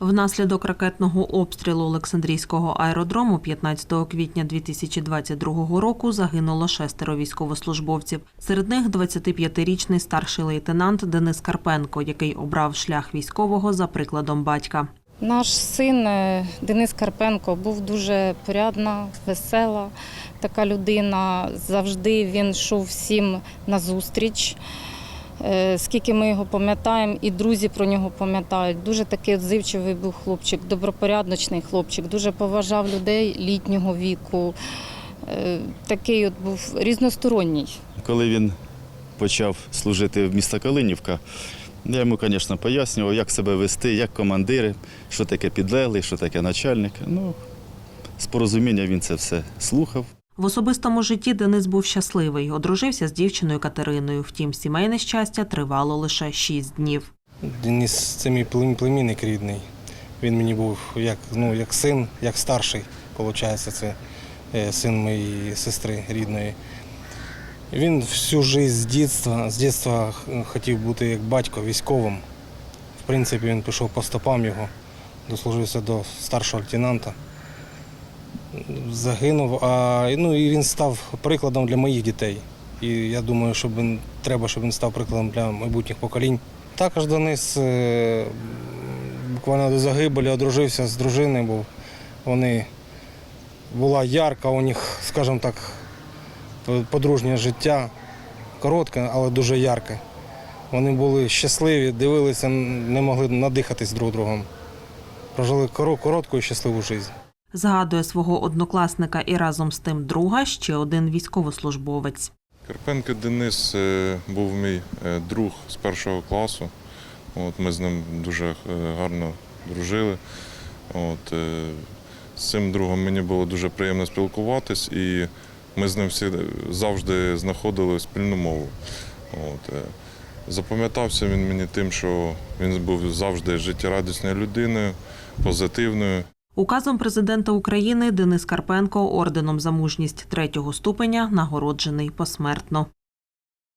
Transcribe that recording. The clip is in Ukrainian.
Внаслідок ракетного обстрілу Олександрійського аеродрому 15 квітня 2022 року загинуло шестеро військовослужбовців. Серед них 25-річний старший лейтенант Денис Карпенко, який обрав шлях військового за прикладом батька. Наш син е, Денис Карпенко був дуже порядна, весела така людина. Завжди він йшов всім на зустріч. Е, Скільки ми його пам'ятаємо, і друзі про нього пам'ятають. Дуже такий відзивчивий був хлопчик, добропорядочний хлопчик, дуже поважав людей літнього віку. Е, Такий от був різносторонній. Коли він почав служити в міста Калинівка, я йому, звісно, пояснював, як себе вести, як командири, що таке підлеглий, що таке начальник. Ну, з порозуміння він це все слухав. В особистому житті Денис був щасливий, одружився з дівчиною Катериною. Втім, сімейне щастя тривало лише шість днів. Денис це мій племінник рідний. Він мені був як, ну, як син, як старший, виходить, це е, син моєї сестри рідної. Він всю життя з дитинства, з дитинства хотів бути як батько військовим. В принципі, він пішов по стопам його, дослужився до старшого лейтенанта. Загинув, а ну, і він став прикладом для моїх дітей. І я думаю, що він, треба, щоб він став прикладом для майбутніх поколінь. Також Денис е, буквально до загибелі одружився з дружиною, бо вони була ярка у них, скажімо так, подружнє життя, коротке, але дуже ярке. Вони були щасливі, дивилися, не могли надихатись друг другом. Прожили коротку і щасливу життя. Згадує свого однокласника і разом з тим друга ще один військовослужбовець. Карпенко Денис е, був мій е, друг з першого класу. От, ми з ним дуже е, гарно дружили. От, з цим другом мені було дуже приємно спілкуватись, і ми з ним всі завжди знаходили спільну мову. От, запам'ятався він мені тим, що він був завжди життєрадісною людиною, позитивною. Указом президента України Денис Карпенко орденом за мужність третього ступеня нагороджений посмертно.